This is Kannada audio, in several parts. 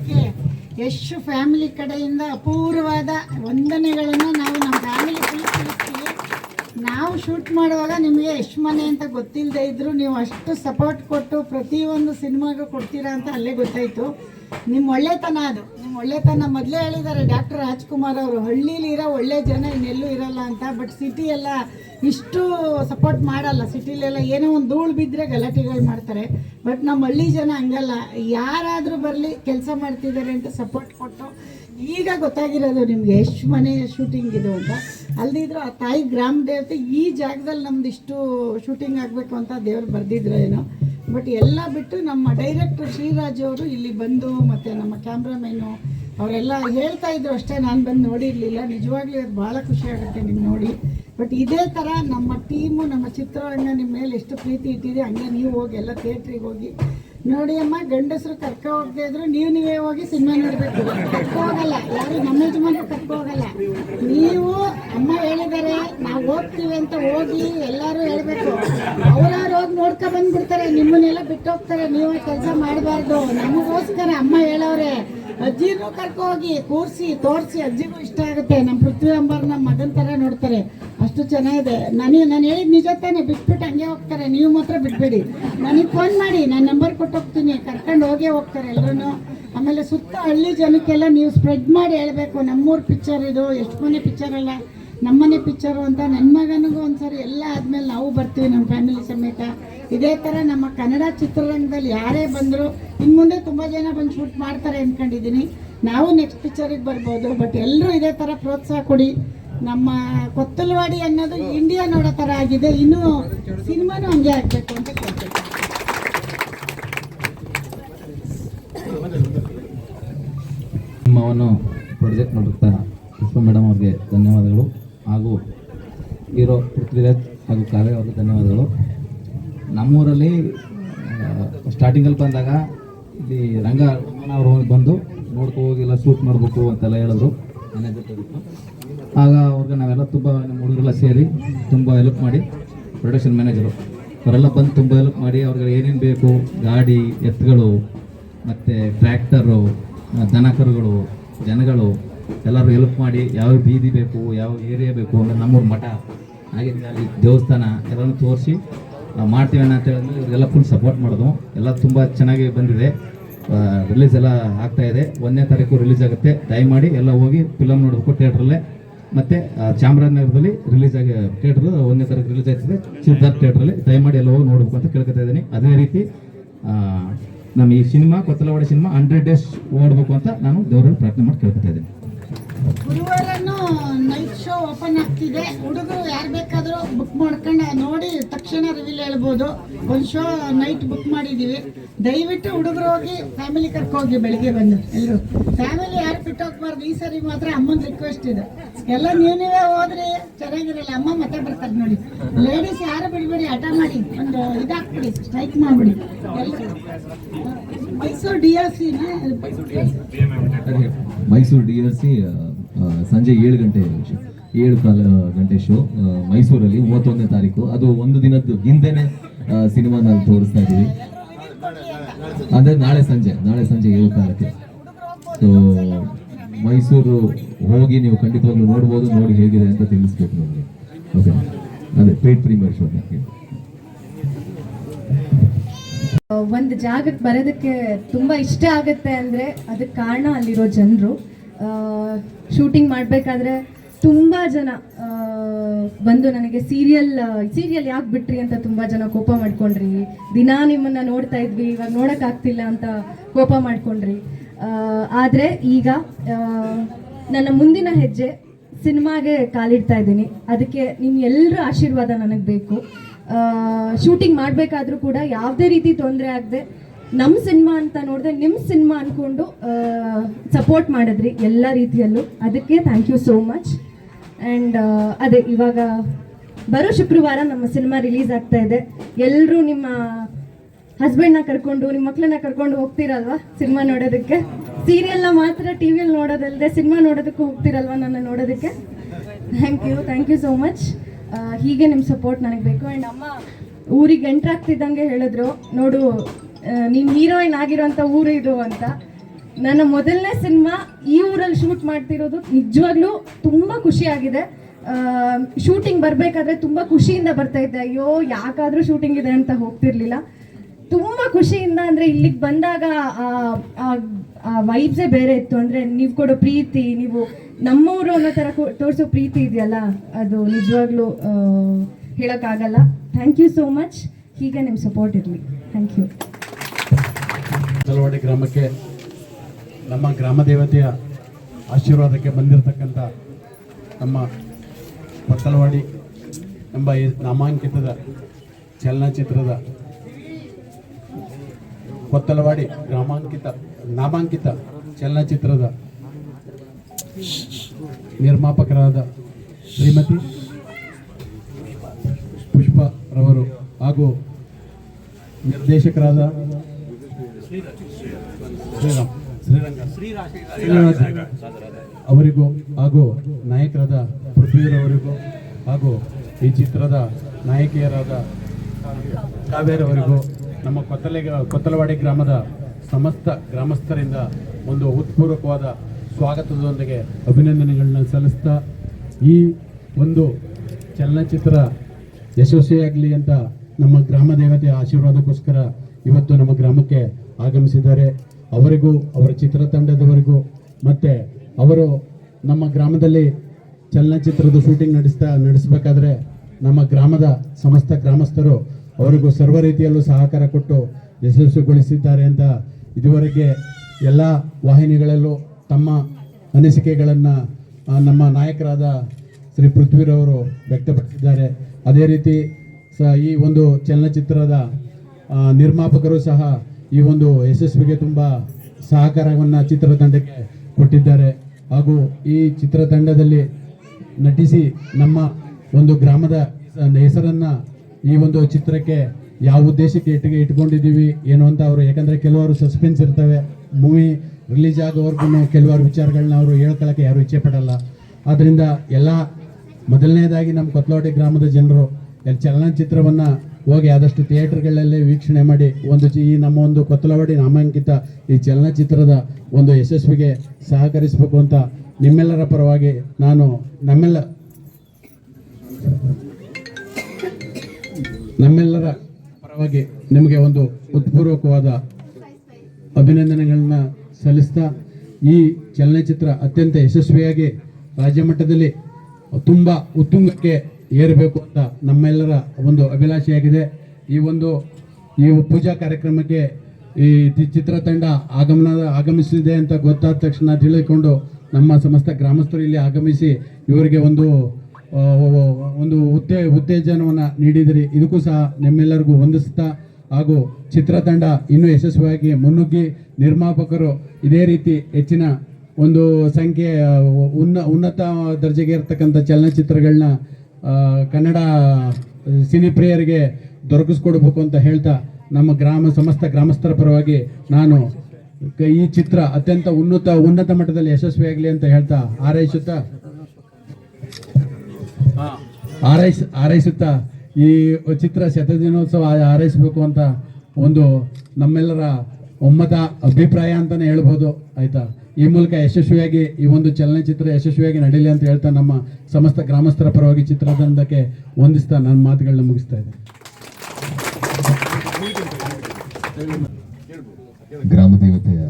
ಅದಕ್ಕೆ ಯಶ್ ಫ್ಯಾಮಿಲಿ ಕಡೆಯಿಂದ ಅಪೂರ್ವವಾದ ವಂದನೆಗಳನ್ನು ನಾವು ನಮ್ಮ ಫ್ಯಾಮಿಲಿ ಫುಲ್ ತಿಳಿಸ್ತೀವಿ ನಾವು ಶೂಟ್ ಮಾಡುವಾಗ ನಿಮಗೆ ಎಷ್ಟು ಮನೆ ಅಂತ ಗೊತ್ತಿಲ್ಲದೆ ಇದ್ದರೂ ನೀವು ಅಷ್ಟು ಸಪೋರ್ಟ್ ಕೊಟ್ಟು ಪ್ರತಿಯೊಂದು ಸಿನಿಮಾಗೂ ಕೊಡ್ತೀರಾ ಅಂತ ಅಲ್ಲೇ ಗೊತ್ತಾಯಿತು. ನಿಮ್ಮ ಒಳ್ಳೆತನ ಅದು. ನಿಮ್ಮ ಒಳ್ಳೆತನ ಮೊದಲೇ ಹೇಳಿದ್ದಾರೆ ಡಾಕ್ಟರ್ ರಾಜ್ಕುಮಾರ್ ಅವರು, ಹಳ್ಳೀಲಿ ಇರೋ ಒಳ್ಳೆ ಜನ ಇನ್ನೆಲ್ಲೂ ಇರಲ್ಲ ಅಂತ ಬಟ್ ಸಿಟಿ ಎಲ್ಲ ಇಷ್ಟು ಸಪೋರ್ಟ್ ಮಾಡಲ್ಲ. ಸಿಟಿಲೆಲ್ಲ ಏನೋ ಒಂದು ಧೂಳು ಬಿದ್ದರೆ ಗಲಾಟೆಗಳು ಮಾಡ್ತಾರೆ. ಬಟ್ ನಮ್ಮ ಹಳ್ಳಿ ಜನ ಹಂಗಲ್ಲ. ಯಾರಾದರೂ ಬರಲಿ, ಕೆಲಸ ಮಾಡ್ತಿದ್ದಾರೆ ಅಂತ ಸಪೋರ್ಟ್ ಕೊಟ್ಟು ಈಗ ಗೊತ್ತಾಗಿರೋದು ನಿಮಗೆ ಎಷ್ಟು ಮನೆ ಶೂಟಿಂಗ್ ಇದು ಅಂತ. ಅಲ್ದಿದ್ರು ಆ ತಾಯಿ ಗ್ರಾಮ ದೇವತೆ ಈ ಜಾಗದಲ್ಲಿ ನಮ್ದು ಇಷ್ಟು ಶೂಟಿಂಗ್ ಆಗಬೇಕು ಅಂತ ದೇವ್ರು ಬರೆದಿದ್ರು ಏನೋ. ಬಟ್ ಎಲ್ಲ ಬಿಟ್ಟು ನಮ್ಮ ಡೈರೆಕ್ಟರ್ ಶ್ರೀರಾಜ್ ಅವರು ಇಲ್ಲಿ ಬಂದು ಮತ್ತು ನಮ್ಮ ಕ್ಯಾಮ್ರಾಮೈನು ಅವರೆಲ್ಲ ಹೇಳ್ತಾ ಇದ್ರು ಅಷ್ಟೇ, ನಾನು ಬಂದು ನೋಡಿರಲಿಲ್ಲ. ನಿಜವಾಗ್ಲೂ ಅದು ಭಾಳ ಖುಷಿ ಆಗುತ್ತೆ ನಿಮ್ಗೆ ನೋಡಿ. ಬಟ್ ಇದೇ ಥರ ನಮ್ಮ ಟೀಮು ನಮ್ಮ ಚಿತ್ರರಂಗ ನಿಮ್ಮ ಮೇಲೆ ಎಷ್ಟು ಪ್ರೀತಿ ಇಟ್ಟಿದೆ, ಹಂಗೆ ನೀವು ಹೋಗಿ ಎಲ್ಲ ಥಿಯೇಟ್ರಿಗೆ ಹೋಗಿ ನೋಡಿ ಅಮ್ಮ, ಗಂಡಸರು ಕರ್ಕೊ ಹೋಗದೆ ಇದ್ರು ನೀವು ನೀವೇ ಹೋಗಿ ಸಿನಿಮಾ ನೋಡ್ಬೇಕು. ಹೋಗಲ್ಲ, ಯಾರು ನಮ್ಮ ಯಜಮಾನ್ರು ಕರ್ಕೊ ಹೋಗಲ್ಲ. ನೀವು ಅಮ್ಮ ಹೇಳಿದ್ದಾರೆ ನಾವು ಹೋಗ್ತೀವಿ ಅಂತ ಹೋಗಿ ಎಲ್ಲರೂ ಹೇಳ್ಬೇಕು. ಅವ್ರವ್ರು ಹೋಗಿ ನೋಡ್ಕೊ ಬಂದ್ಬಿಡ್ತಾರೆ, ನಿಮ್ಮನ್ನೆಲ್ಲ ಬಿಟ್ಟು ಹೋಗ್ತಾರೆ ನೀವು ಕೆಲಸ ಮಾಡಬಾರ್ದು. ನಮಗೋಸ್ಕರ ಅಮ್ಮ ಹೇಳವ್ರೆ ಅಜ್ಜಿನೂ ಕರ್ಕೊ ಹೋಗಿ ಕೂರಿಸಿ, ತೋರಿಸಿ, ಅಜ್ಜಿಗೂ ಇಷ್ಟ ಆಗುತ್ತೆ. ನಮ್ಮ ಪೃಥ್ವಿ ಅಂಬರ್ ನಮ್ಮ ಮಗನ ಥರ ನೋಡ್ತಾರೆ. ಅಷ್ಟು ಚೆನ್ನಾಗಿದೆ. ನನಗೆ ನಾನು ಹೇಳಿದ ನಿಜ ತಾನೇ, ಬಿಟ್ಬಿಟ್ಟು ಹಂಗೆ ಹೋಗ್ತಾರೆ. ನೀವು ಮಾತ್ರ ಬಿಟ್ಬೇಡಿ. ನನಗೆ ಫೋನ್ ಮಾಡಿ, ನಾನು ನಂಬರ್ ಕೊಟ್ಟು ಹೋಗ್ತೀನಿ ಕರ್ಕೊಂಡು ಹೋಗೇ ಹೋಗ್ತಾರೆ ಎಲ್ಲರೂ ಆಮೇಲೆ ಸುತ್ತ ಹಳ್ಳಿ ಜನಕ್ಕೆಲ್ಲ ನೀವು ಸ್ಪ್ರೆಡ್ ಮಾಡಿ ಹೇಳಬೇಕು. ನಮ್ಮೂರು ಪಿಕ್ಚರ್ ಇದು. ಎಷ್ಟು ಮನೆ ಪಿಕ್ಚರ್ ಅಲ್ಲ. ನಮ್ಮನೆ ಪಿಕ್ಚರು ಅಂತ ನನ್ನ ಮಗನಿಗೂ ಒಂದ್ಸರಿ ಎಲ್ಲ ಆದಮೇಲೆ ನಾವು ಬರ್ತೀವಿ ನಮ್ಮ ಫ್ಯಾಮಿಲಿ ಸಮೇತ. ಇದೇ ಥರ ನಮ್ಮ ಕನ್ನಡ ಚಿತ್ರರಂಗದಲ್ಲಿ ಯಾರೇ ಬಂದರೂ ಇನ್ನು ಮುಂದೆ ತುಂಬ ಜನ ಬಂದು ಶೂಟ್ ಮಾಡ್ತಾರೆ ಅಂದ್ಕೊಂಡಿದ್ದೀನಿ ನಾವು ನೆಕ್ಸ್ಟ್ ಪಿಕ್ಚರಿಗೆ ಬರ್ಬೋದು ಬಟ್ ಎಲ್ಲರೂ ಇದೇ ಥರ ಪ್ರೋತ್ಸಾಹ ಕೊಡಿ. ನಮ್ಮ ಕೊತ್ತಲವಾಡಿ ಅನ್ನೋದು ಇಂಡಿಯಾ ನೋಡೋ ಥರ ಆಗಿದೆ. ಇನ್ನೂ ಸಿನಿಮಾನೂ ಹಂಗೆ ಆಗಬೇಕು ಅಂತ ಕೇಳ್ತೀನಿ ಸಿನಿಮಾವನ್ನು ಪ್ರೊಜೆಕ್ಟ್ ಮಾಡುತ್ತಾ ಪುಷ್ಪ ಮೇಡಮ್ ಅವ್ರಿಗೆ ಧನ್ಯವಾದಗಳು. ಹಾಗೂ ಹೀರೋ ಪೃಥ್ವಿರಾಜ್ ಹಾಗೂ ಕಾವ್ಯ ಅವ್ರಿಗೆ ಧನ್ಯವಾದಗಳು. ನಮ್ಮೂರಲ್ಲಿ ಸ್ಟಾರ್ಟಿಂಗಲ್ಲಿ ಬಂದಾಗ ಇಲ್ಲಿ ರಂಗ ಅವರು ಬಂದು ನೋಡ್ಕೊ ಹೋಗಿಲ್ಲ ಶೂಟ್ ಮಾಡಬೇಕು ಅಂತೆಲ್ಲ ಹೇಳಿದ್ರು. ಆಗ ಅವ್ರಿಗೆ ನಾವೆಲ್ಲ ತುಂಬ ನಮ್ಮ ಹುಡುಗರೆಲ್ಲ ಸೇರಿ ತುಂಬ ಹೆಲ್ಪ್ ಮಾಡಿ ಪ್ರೊಡಕ್ಷನ್ ಮ್ಯಾನೇಜರು ಅವರೆಲ್ಲ ಬಂದು ತುಂಬ ಹೆಲ್ಪ್ ಮಾಡಿ ಅವ್ರಿಗೆ ಏನೇನು ಬೇಕು, ಗಾಡಿ, ಎತ್ತುಗಳು, ಮತ್ತು ಟ್ರ್ಯಾಕ್ಟರು ದನಕರುಗಳು, ಜನಗಳು ಎಲ್ಲರೂ ಹೆಲ್ಪ್ ಮಾಡಿ ಯಾವ ಬೀದಿ ಬೇಕು, ಯಾವ ಏರಿಯಾ ಬೇಕು ಅಂದರೆ ನಮ್ಮೂರು ಮಠ. ಹಾಗೆ ದೇವಸ್ಥಾನ ಎಲ್ಲನೂ ತೋರಿಸಿ ಮಾಡ್ತೀವಿ ಅಂತ ಹೇಳಿದ್ರು ಇವರಿಗೆಲ್ಲ ಫುಲ್ ಸಪೋರ್ಟ್ ಮಾಡೋದು. ಎಲ್ಲ ತುಂಬ ಚೆನ್ನಾಗಿ ಬಂದಿದೆ. ರಿಲೀಸ್ ಎಲ್ಲ ಆಗ್ತಾ ಇದೆ. ಒಂದನೇ ತಾರೀಕು ರಿಲೀಸ್ ಆಗುತ್ತೆ. ದಯಮಾಡಿ ಎಲ್ಲ ಹೋಗಿ ಫಿಲಮ್ ನೋಡಬೇಕು ಥಿಯೇಟ್ರಲ್ಲೇ ಮತ್ತು ಚಾಮರಾಜನಗರದಲ್ಲಿ ರಿಲೀಸ್ ಆಗಿ ಥಿಯೇಟ್ರ್ ಒಂದನೇ ತಾರೀಕು ರಿಲೀಸ್ ಆಗ್ತದೆ. ಸಿದ್ಧಾರ್ಥ್ ಥಿಯೇಟ್ರಲ್ಲಿ ಮಾಡಿ ಎಲ್ಲ ಹೋಗಿ ನೋಡಬೇಕು ಅಂತ ಕೇಳ್ಕೊತಾ ಇದ್ದೀನಿ. ಅದೇ ರೀತಿ ನಮ್ಮ ಈ cinema, Kothalavadi cinema hundred days ಓಡಬೇಕು ಅಂತ ನಾನು ದೇವರಲ್ಲಿ ಪ್ರಾರ್ಥನೆ ಮಾಡಿ ಕೇಳ್ಕೊತಾ ಇದ್ದೀನಿ. ಗುರುವಾರನೂ ನೈಟ್ ಶೋ ಓಪನ್ ಆಗ್ತಿದೆ. ಹುಡುಗರು ಯಾರು ಬೇಕಾದರೂ ಬುಕ್ ಮಾಡ್ಕೊಂಡು ನೋಡಿ ತಕ್ಷಣ ರಿವೀಲ್ ಹೇಳ್ಬೋದು. ಒಂದು ಶೋ ನೈಟ್ ಬುಕ್ ಮಾಡಿದ್ದೀವಿ ದಯವಿಟ್ಟು ಹುಡುಗರು ಹೋಗಿ ಫ್ಯಾಮಿಲಿ ಕರ್ಕೋಗಿ ಬೆಳಿಗ್ಗೆ ಬಂದು ಎಲ್ಲರೂ ಫ್ಯಾಮಿಲಿ ಯಾರು ಬಿಟ್ಟು ಹೋಗ್ಬಾರ್ದು ಈ ಸರಿ ಮಾತ್ರ ಅಮ್ಮನ ರಿಕ್ವೆಸ್ಟ್ ಇದೆ. ಎಲ್ಲ ನೀವು ನೀವೇ ಹೋದ್ರಿ? ಚೆನ್ನಾಗಿರಲ್ಲ, ಅಮ್ಮ ಮತ್ತೆ ಬರ್ತಾರೆ ನೋಡಿ. ಲೇಡೀಸ್ ಯಾರು ಬಿಡಬೇಡಿ, ಹಠ ಮಾಡಿ, ಒಂದು ಇದಾಕ್ಬಿಡಿ ಸ್ಟ್ರೈಕ್ ಮಾಡಿಬಿಡಿ. Mysuru D R C Mysuru D R C ಸಂಜೆ ಏಳು ಗಂಟೆ ಏಳು ಕಾಲ ಗಂಟೆ ಶೋ ಮೈಸೂರಲ್ಲಿ ಮೂವತ್ತೊಂದನೇ ತಾರೀಕು. ಅದು ಒಂದು ದಿನದ್ದು ಹಿಂದೆನೆ ಸಿನಿಮಾ ನಾವು ತೋರಿಸ್ತಾ ಇದ್ದೀವಿ. ಅಂದ್ರೆ ನಾಳೆ ಸಂಜೆ ನಾಳೆ ಸಂಜೆ ಏಳು ಕಾಲಕ್ಕೆ ಸೊ ಮೈಸೂರು ಹೋಗಿ ನೀವು ಖಂಡಿತವಾಗ್ಲೂ ನೋಡ್ಬೋದು, ನೋಡಿ ಹೇಗಿದೆ ಅಂತ ತಿಳಿಸ್ಬೇಕು ನಮಗೆ. ಓಕೆ ಅದೇ ಪೇಟ್ ಪ್ರೀಮಿಯರ್ ಶೋ ಒಂದು ಜಾಗಕ್ಕೆ ಬರೋದಕ್ಕೆ ತುಂಬ ಇಷ್ಟ ಆಗುತ್ತೆ ಅಂದರೆ, ಅದಕ್ಕೆ ಕಾರಣ ಅಲ್ಲಿರೋ ಜನರು. ಶೂಟಿಂಗ್ ಮಾಡಬೇಕಾದ್ರೆ ತುಂಬ ಜನ ಬಂದು ನನಗೆ ಸೀರಿಯಲ್ ಸೀರಿಯಲ್ ಯಾಕೆ ಬಿಟ್ರಿ ಅಂತ ತುಂಬ ಜನ ಕೋಪ ಮಾಡ್ಕೊಂಡ್ರಿ. ದಿನಾ ನಿಮ್ಮನ್ನು ನೋಡ್ತಾ ಇದ್ವಿ, ಇವಾಗ ನೋಡೋಕ್ಕಾಗ್ತಿಲ್ಲ ಅಂತ ಕೋಪ ಮಾಡ್ಕೊಂಡ್ರಿ. ಆದರೆ ಈಗ ನನ್ನ ಮುಂದಿನ ಹೆಜ್ಜೆ ಸಿನಿಮಾಗೆ ಕಾಲಿಡ್ತಾ ಇದ್ದೀನಿ. ಅದಕ್ಕೆ ನಿಮ್ಮ ಎಲ್ಲರ ಆಶೀರ್ವಾದ ನನಗೆ ಬೇಕು. ಶೂಟಿಂಗ್ ಮಾಡಬೇಕಾದ್ರೂ ಕೂಡ ಯಾವುದೇ ರೀತಿ ತೊಂದರೆ ಆಗದೆ ನಮ್ಮ ಸಿನಿಮಾ ಅಂತ ನೋಡಿದೆ ನಿಮ್ಮ ಸಿನಿಮಾ ಅಂದ್ಕೊಂಡು ಸಪೋರ್ಟ್ ಮಾಡಿದ್ರಿ ಎಲ್ಲ ರೀತಿಯಲ್ಲೂ. ಅದಕ್ಕೆ thank you so much and ಅದೇ, ಇವಾಗ ಬರೋ ಶುಕ್ರವಾರ ನಮ್ಮ ಸಿನಿಮಾ ರಿಲೀಸ್ ಆಗ್ತಾ ಇದೆ. ಎಲ್ಲರೂ ನಿಮ್ಮ ಹಸ್ಬೆಂಡ್ನ ಕರ್ಕೊಂಡು, ನಿಮ್ಮ ಮಕ್ಕಳನ್ನ ಕರ್ಕೊಂಡು ಹೋಗ್ತೀರಲ್ವಾ ಸಿನಿಮಾ ನೋಡೋದಕ್ಕೆ? ಸೀರಿಯಲ್ನ ಮಾತ್ರ ಟಿ ವಿಯಲ್ಲಿ ನೋಡೋದಲ್ಲದೆ ಸಿನಿಮಾ ನೋಡೋದಕ್ಕೂ ಹೋಗ್ತೀರಲ್ವಾ ನನ್ನ ನೋಡೋದಕ್ಕೆ? Thank you thank you so much ಹೀಗೆ ನಿಮ್ಮ ಸಪೋರ್ಟ್ ನನಗೆ ಬೇಕು. ಆ್ಯಂಡ್ ಅಮ್ಮ ಊರಿಗೆ ಎಂಟ್ರಾಗ್ತಿದ್ದಂಗೆ ಹೇಳಿದ್ರು. ನೋಡು ನೀನು ಹೀರೋಯಿನ್ ಆಗಿರೋಂಥ ಊರು ಇದು ಅಂತ. ನನ್ನ ಮೊದಲನೇ ಸಿನಿಮಾ ಈ ಊರಲ್ಲಿ ಶೂಟ್ ಮಾಡ್ತಿರೋದು ನಿಜವಾಗ್ಲೂ ತುಂಬ ಖುಷಿಯಾಗಿದೆ. ಶೂಟಿಂಗ್ ಬರಬೇಕಾದ್ರೆ ತುಂಬ ಖುಷಿಯಿಂದ ಬರ್ತಾ ಇದ್ದೆ. ಅಯ್ಯೋ, ಯಾಕಾದರೂ ಶೂಟಿಂಗ್ ಇದೆ ಅಂತ ಹೋಗ್ತಿರ್ಲಿಲ್ಲ. ತುಂಬ ಖುಷಿಯಿಂದ ಅಂದರೆ ಇಲ್ಲಿಗೆ ಬಂದಾಗ ಆ ವೈಬ್ಸೇ ಬೇರೆ ಇತ್ತು. ಅಂದರೆ ನೀವು ಕೊಡೋ ಪ್ರೀತಿ, ನೀವು ನಮ್ಮವರು ಅನ್ನೋ ಥರ ತೋರಿಸೋ ಪ್ರೀತಿ ಇದೆಯಲ್ಲ? ಅದು ನಿಜವಾಗ್ಲೂ ಹೇಳೋಕ್ಕಾಗಲ್ಲ. ಥ್ಯಾಂಕ್ ಯು ಸೋ ಮಚ್ ಹೀಗೆ ನಿಮ್ಮ ಸಪೋರ್ಟ್ ಇರಲಿ. ಥ್ಯಾಂಕ್ ಯು ಗ್ರಾಮಕ್ಕೆ ನಮ್ಮ ಗ್ರಾಮ ದೇವತೆಯ ಆಶೀರ್ವಾದಕ್ಕೆ ಬಂದಿರತಕ್ಕಂಥ ನಮ್ಮ ಕೊತ್ತಲವಾಡಿ ಎಂಬ ನಾಮಾಂಕಿತದ ಚಲನಚಿತ್ರದ ಕೊತ್ತಲವಾಡಿ ಗ್ರಾಮಾಂಕಿತ, ನಾಮಾಂಕಿತ ಚಲನಚಿತ್ರದ ನಿರ್ಮಾಪಕರಾದ ಶ್ರೀಮತಿ ಪುಷ್ಪರವರು ಹಾಗೂ ನಿರ್ದೇಶಕರಾದ ಶ್ರೀರಾಮ್. ಶ್ರೀರಾಜ್ ಅವರಿಗೂ ಹಾಗೂ ನಾಯಕರಾದ ಪೃಥ್ವಿರವರಿಗೂ ಹಾಗೂ ಈ ಚಿತ್ರದ ನಾಯಕಿಯರಾದ ಕಾವೇರವರಿಗೂ ನಮ್ಮ ಕೊತ್ತಲೆ ಕೊತ್ತಲವಾಡಿ ಗ್ರಾಮದ ಸಮಸ್ತ ಗ್ರಾಮಸ್ಥರಿಂದ ಒಂದು ಉತ್ಪೂರ್ವಕವಾದ ಸ್ವಾಗತದೊಂದಿಗೆ ಅಭಿನಂದನೆಗಳನ್ನ ಸಲ್ಲಿಸ್ತಾ ಈ ಒಂದು ಚಲನಚಿತ್ರ ಯಶಸ್ವಿಯಾಗಲಿ ಅಂತ ನಮ್ಮ ಗ್ರಾಮ ದೇವತೆಯ ಆಶೀರ್ವಾದಕ್ಕೋಸ್ಕರ ಇವತ್ತು ನಮ್ಮ ಗ್ರಾಮಕ್ಕೆ ಆಗಮಿಸಿದ್ದಾರೆ. ಅವರಿಗೂ, ಅವರ ಚಿತ್ರತಂಡದವರಿಗೂ, ಮತ್ತು ಅವರು ನಮ್ಮ ಗ್ರಾಮದಲ್ಲಿ ಚಲನಚಿತ್ರದ ಶೂಟಿಂಗ್ ನಡೆಸ್ತಾ, ನಡೆಸಬೇಕಾದ್ರೆ ನಮ್ಮ ಗ್ರಾಮದ ಸಮಸ್ತ ಗ್ರಾಮಸ್ಥರು ಅವರಿಗೂ ಸರ್ವ ರೀತಿಯಲ್ಲೂ ಸಹಕಾರ ಕೊಟ್ಟು ಯಶಸ್ವಿಗೊಳಿಸಿದ್ದಾರೆ ಅಂತ ಇದುವರೆಗೆ ಎಲ್ಲ ವಾಹಿನಿಗಳಲ್ಲೂ ತಮ್ಮ ಅನಿಸಿಕೆಗಳನ್ನು ನಮ್ಮ ನಾಯಕರಾದ ಶ್ರೀ ಪೃಥ್ವಿರವರು ವ್ಯಕ್ತಪಡಿಸಿದ್ದಾರೆ. ಅದೇ ರೀತಿ ಸ, ಈ ಒಂದು ಚಲನಚಿತ್ರದ ನಿರ್ಮಾಪಕರು ಸಹ ಈ ಒಂದು ಯಶಸ್ವಿಗೆ ತುಂಬ ಸಹಕಾರವನ್ನು ಚಿತ್ರತಂಡಕ್ಕೆ ಕೊಟ್ಟಿದ್ದಾರೆ. ಹಾಗೂ ಈ ಚಿತ್ರತಂಡದಲ್ಲಿ ನಟಿಸಿ ನಮ್ಮ ಒಂದು ಗ್ರಾಮದ ಹೆಸರನ್ನು ಈ ಒಂದು ಚಿತ್ರಕ್ಕೆ ಯಾವ ಉದ್ದೇಶಕ್ಕೆ ಇಟ್ಟಿಗೆ ಇಟ್ಕೊಂಡಿದ್ದೀವಿ ಏನು ಅಂತ ಅವರು, ಯಾಕಂದರೆ ಕೆಲವರು ಸಸ್ಪೆನ್ಸ್ ಇರ್ತವೆ. ಮೂವಿ ರಿಲೀಸ್ ಆಗೋವರೆಗೂ ಕೆಲವಾರು ವಿಚಾರಗಳನ್ನ ಅವರು ಹೇಳ್ಕೊಳ್ಳೋಕ್ಕೆ ಯಾರು ಇಚ್ಛೆ ಪಡಲ್ಲ. ಆದ್ದರಿಂದ ಎಲ್ಲ ಮೊದಲನೇದಾಗಿ ನಮ್ಮ ಕೊತ್ಲವಾಡಿ ಗ್ರಾಮದ ಜನರು ಚಲನಚಿತ್ರವನ್ನು ಹೋಗಿ ಆದಷ್ಟು ಥಿಯೇಟರ್ಗಳಲ್ಲೇ ವೀಕ್ಷಣೆ ಮಾಡಿ ಒಂದು ಈ ನಮ್ಮ ಒಂದು ಕೊತ್ತಲವಾಡಿ ನಾಮಾಂಕಿತ ಈ ಚಲನಚಿತ್ರದ ಒಂದು ಯಶಸ್ವಿಗೆ ಸಹಕರಿಸಬೇಕು ಅಂತ ನಿಮ್ಮೆಲ್ಲರ ಪರವಾಗಿ ನಾನು ನಮ್ಮೆಲ್ಲ ನಮ್ಮೆಲ್ಲರ ಪರವಾಗಿ ನಿಮಗೆ ಒಂದು ಉತ್ಪೂರ್ವಕವಾದ ಅಭಿನಂದನೆಗಳನ್ನ ಸಲ್ಲಿಸ್ತಾ ಈ ಚಲನಚಿತ್ರ ಅತ್ಯಂತ ಯಶಸ್ವಿಯಾಗಿ ರಾಜ್ಯ ಮಟ್ಟದಲ್ಲಿ ತುಂಬ ಉತ್ತುಂಗಕ್ಕೆ ಏರಬೇಕು ಅಂತ ನಮ್ಮೆಲ್ಲರ ಒಂದು ಅಭಿಲಾಷೆಯಾಗಿದೆ ಈ ಒಂದು, ಈ ಪೂಜಾ ಕಾರ್ಯಕ್ರಮಕ್ಕೆ ಈ ಚಿತ್ರತಂಡ ಆಗಮನ, ಆಗಮಿಸಿದೆ ಅಂತ ಗೊತ್ತಾದ ತಕ್ಷಣ ತಿಳಿದುಕೊಂಡು ನಮ್ಮ ಸಮಸ್ತ ಗ್ರಾಮಸ್ಥರು ಇಲ್ಲಿ ಆಗಮಿಸಿ ಇವರಿಗೆ ಒಂದು ಒಂದು ಉತ್ತೇ, ಉತ್ತೇಜನವನ್ನು ನೀಡಿದಿರಿ. ಇದಕ್ಕೂ ಸಹ ನಿಮ್ಮೆಲ್ಲರಿಗೂ ವಂದಿಸ್ತಾ ಹಾಗೂ ಚಿತ್ರತಂಡ ಇನ್ನೂ ಯಶಸ್ವಿಯಾಗಿ ಮುನ್ನುಗ್ಗಿ ನಿರ್ಮಾಪಕರು ಇದೇ ರೀತಿ ಹೆಚ್ಚಿನ ಒಂದು ಸಂಖ್ಯೆ ಉನ್ನ, ಉನ್ನತ ದರ್ಜೆಗೆ ಇರತಕ್ಕಂಥ ಚಲನಚಿತ್ರಗಳನ್ನ ಕನ್ನಡ ಸಿನಿ ಪ್ರಿಯರಿಗೆ ದೊರಕಿಸ್ಕೊಡ್ಬೇಕು ಅಂತ ಹೇಳ್ತಾ ನಮ್ಮ ಗ್ರಾಮ, ಸಮಸ್ತ ಗ್ರಾಮಸ್ಥರ ಪರವಾಗಿ ನಾನು ಈ ಚಿತ್ರ ಅತ್ಯಂತ ಉನ್ನತ ಉನ್ನತ ಮಟ್ಟದಲ್ಲಿ ಯಶಸ್ವಿಯಾಗಲಿ ಅಂತ ಹೇಳ್ತಾ ಹಾರೈಸುತ್ತಾ, ಹಾರೈಸ್, ಹಾರೈಸುತ್ತಾ ಈ ಚಿತ್ರ ಶತದಿನೋತ್ಸವ ಹಾರೈಸಬೇಕು ಅಂತ ಒಂದು ನಮ್ಮೆಲ್ಲರ ಒಮ್ಮತ ಅಭಿಪ್ರಾಯ ಅಂತಲೇ ಹೇಳ್ಬೋದು, ಆಯ್ತಾ? ಈ ಮೂಲಕ ಯಶಸ್ವಿಯಾಗಿ ಈ ಒಂದು ಚಲನಚಿತ್ರ ಯಶಸ್ವಿಯಾಗಿ ನಡೀಲಿ ಅಂತ ಹೇಳ್ತಾ ನಮ್ಮ ಸಮಸ್ತ ಗ್ರಾಮಸ್ಥರ ಪರವಾಗಿ ಚಿತ್ರತಂಡಕ್ಕೆ ವಂದಿಸ್ತಾ ನನ್ನ ಮಾತುಗಳನ್ನ ಮುಗಿಸ್ತಾ ಇದ್ದೆ ಗ್ರಾಮ ದೇವತೆಯ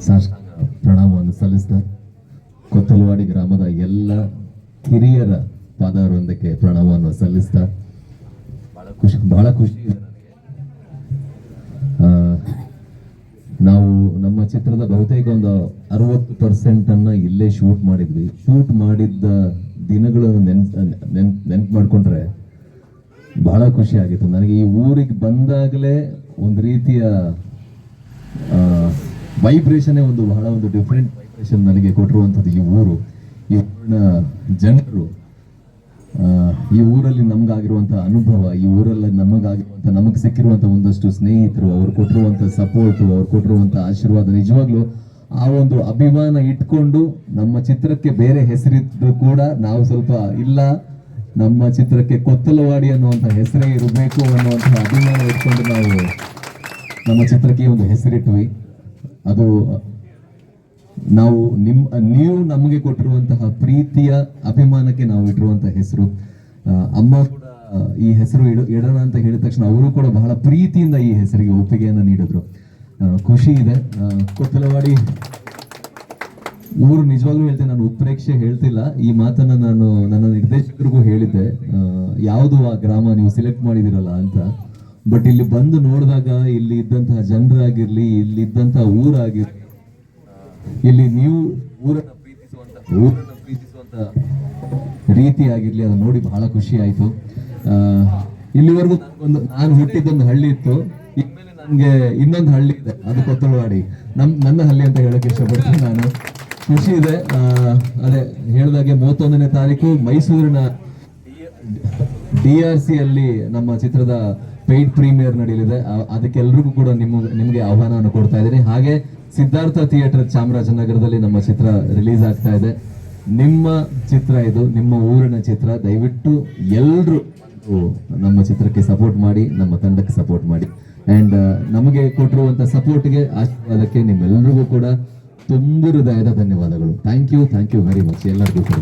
ಸಾಷ್ಟಾಂಗ ಪ್ರಣಾಮವನ್ನು ಸಲ್ಲಿಸ್ತಾ ಕೊತ್ತಲವಾಡಿ ಗ್ರಾಮದ ಎಲ್ಲ ಹಿರಿಯರ ಪಾದವೃಂದಕ್ಕೆ ಪ್ರಣಾಮವನ್ನು ಸಲ್ಲಿಸ್ತಾ ಬಹಳ ಖುಷಿ ಬಹಳ ಖುಷಿ ನಾವು ನಮ್ಮ ಚಿತ್ರದ ಬಹುತೇಕ ಒಂದು ಅರವತ್ತು ಪರ್ಸೆಂಟ್ ಅನ್ನ ಇಲ್ಲೇ ಶೂಟ್ ಮಾಡಿದ್ವಿ. ಶೂಟ್ ಮಾಡಿದ್ದ ದಿನಗಳನ್ನು ನೆನ್ ನೆನ್, ನೆನ್ಪು ಮಾಡ್ಕೊಂಡ್ರೆ ಬಹಳ ಖುಷಿ ಆಗಿತ್ತು. ನನಗೆ ಈ ಊರಿಗೆ ಬಂದಾಗಲೇ ಒಂದು ರೀತಿಯ ವೈಬ್ರೇಷನ್ನೇ ಒಂದು ಬಹಳ ಒಂದು ಡಿಫ್ರೆಂಟ್ ವೈಬ್ರೇಷನ್ ನನಗೆ ಕೊಟ್ಟಿರುವಂಥದ್ದು ಈ ಊರು. ಈ ಊರಿನ ಜನರು ಈ ಊರಲ್ಲಿ ನಮ್ಗಾಗಿರುವಂಥ ಅನುಭವ, ಈ ಊರಲ್ಲಿ ನಮಗಾಗಿರುವಂಥ ನಮಗೆ ಸಿಕ್ಕಿರುವಂಥ ಒಂದಷ್ಟು ಸ್ನೇಹಿತರು, ಅವ್ರು ಕೊಟ್ಟಿರುವಂಥ ಸಪೋರ್ಟು ಅವ್ರು ಕೊಟ್ಟಿರುವಂಥ ಆಶೀರ್ವಾದ, ನಿಜವಾಗ್ಲೂ ಆ ಒಂದು ಅಭಿಮಾನ ಇಟ್ಕೊಂಡು ನಮ್ಮ ಚಿತ್ರಕ್ಕೆ ಬೇರೆ ಹೆಸರಿದ್ರು ಕೂಡ ನಾವು ಸ್ವಲ್ಪ ಇಲ್ಲ, ನಮ್ಮ ಚಿತ್ರಕ್ಕೆ ಕೊತ್ತಲವಾಡಿ ಅನ್ನುವಂಥ ಹೆಸರೇ ಇರಬೇಕು ಅನ್ನುವಂಥ ಅಭಿಮಾನ ಇಟ್ಕೊಂಡು ನಾವು ನಮ್ಮ ಚಿತ್ರಕ್ಕೆ ಒಂದು ಹೆಸರಿಟ್ವಿ. ಅದು ನಾವು ನಿಮ್, ನೀವು ನಮಗೆ ಕೊಟ್ಟಿರುವಂತಹ ಪ್ರೀತಿಯ ಅಭಿಮಾನಕ್ಕೆ ನಾವು ಇಟ್ಟಿರುವಂತಹ ಹೆಸರು. ಅಮ್ಮ ಕೂಡ ಈ ಹೆಸರು ಇಡ, ಇಡೋಣ ಅಂತ ಹೇಳಿದ ತಕ್ಷಣ ಅವರು ಕೂಡ ಬಹಳ ಪ್ರೀತಿಯಿಂದ ಈ ಹೆಸರಿಗೆ ಒಪ್ಪಿಗೆಯನ್ನು ನೀಡಿದ್ರು. ಖುಷಿ ಇದೆ. ಕೊತ್ತಲವಾಡಿ ಊರು ನಿಜವಾಗ್ಲೂ ಹೇಳ್ತೇನೆ, ನಾನು ಉತ್ಪ್ರೇಕ್ಷೆ ಹೇಳ್ತಿಲ್ಲ. ಈ ಮಾತನ್ನ ನಾನು ನನ್ನ ನಿರ್ದೇಶಕರಿಗೂ ಹೇಳಿದ್ದೆ. ಯಾವುದು ಆ ಗ್ರಾಮ ನೀವು ಸೆಲೆಕ್ಟ್ ಮಾಡಿದಿರಲ್ಲ ಅಂತ. ಬಟ್ ಇಲ್ಲಿ ಬಂದು ನೋಡಿದಾಗ ಇಲ್ಲಿ ಇದ್ದಂತಹ ಜನರಾಗಿರ್ಲಿ, ಇಲ್ಲಿ ಇದ್ದಂತಹ ಊರಾಗಿರ್ಲಿ ಇಲ್ಲಿ ನೀವು ಊರನ್ನು ಪ್ರೀತಿಸುವಂತ ಊರನ್ನು ಪ್ರೀತಿಸುವಂತ ರೀತಿ ಆಗಿರ್ಲಿ, ಅದನ್ನ ನೋಡಿ ಬಹಳ ಖುಷಿ ಆಯ್ತು. ಇಲ್ಲಿವರೆಗೂ ಒಂದು ನಾನು ಹುಟ್ಟಿದ್ದೊಂದು ಹಳ್ಳಿ ಇತ್ತು. ಇನ್ಮೇಲೆ ನನ್ಗೆ ಇನ್ನೊಂದು ಹಳ್ಳಿ ಇದೆ, ಅದು ಕೊತ್ತಲವಾಡಿ. ನಮ್, ನನ್ನ ಹಳ್ಳಿ ಅಂತ ಹೇಳಕ್ ಇಷ್ಟಪಡ್ತೀನಿ ನಾನು. ಖುಷಿ ಇದೆ. ಅದೇ, ಹೇಳ್ದಾಗೆ ಮೂವತ್ತೊಂದನೇ ತಾರೀಕು ಮೈಸೂರಿನ ಡಿ ಆರ್ ಸಿ ಅಲ್ಲಿ ನಮ್ಮ ಚಿತ್ರದ ಪೇಯ್ಡ್ ಪ್ರೀಮಿಯರ್ ನಡೆಯಲಿದೆ ಅದಕ್ಕೆಲ್ರಿಗೂ ಕೂಡ ನಿಮ್ಮ, ನಿಮಗೆ ಆಹ್ವಾನವನ್ನು ಕೊಡ್ತಾ ಇದ್ದೀನಿ. ಹಾಗೆ ಸಿದ್ಧಾರ್ಥ ಥಿಯೇಟರ್ ಚಾಮರಾಜನಗರದಲ್ಲಿ ನಮ್ಮ ಚಿತ್ರ ರಿಲೀಸ್ ಆಗ್ತಾ ಇದೆ. ನಿಮ್ಮ ಚಿತ್ರ ಇದು, ನಿಮ್ಮ ಊರಿನ ಚಿತ್ರ. ದಯವಿಟ್ಟು ಎಲ್ಲರೂ ನಮ್ಮ ಚಿತ್ರಕ್ಕೆ ಸಪೋರ್ಟ್ ಮಾಡಿ, ನಮ್ಮ ತಂಡಕ್ಕೆ ಸಪೋರ್ಟ್ ಮಾಡಿ. ಅಂಡ್ ನಮಗೆ ಕೊಟ್ಟಿರುವಂತ ಸಪೋರ್ಟ್ಗೆ ಆಶೀರ್ವಾದಕ್ಕೆ ನಿಮ್ಮೆಲ್ಲರಿಗೂ ಕೂಡ ತುಂಬ ಹೃದಯದ ಧನ್ಯವಾದಗಳು. Thank you thank you very much ಎಲ್ಲರಿಗೂ ಕೂಡ.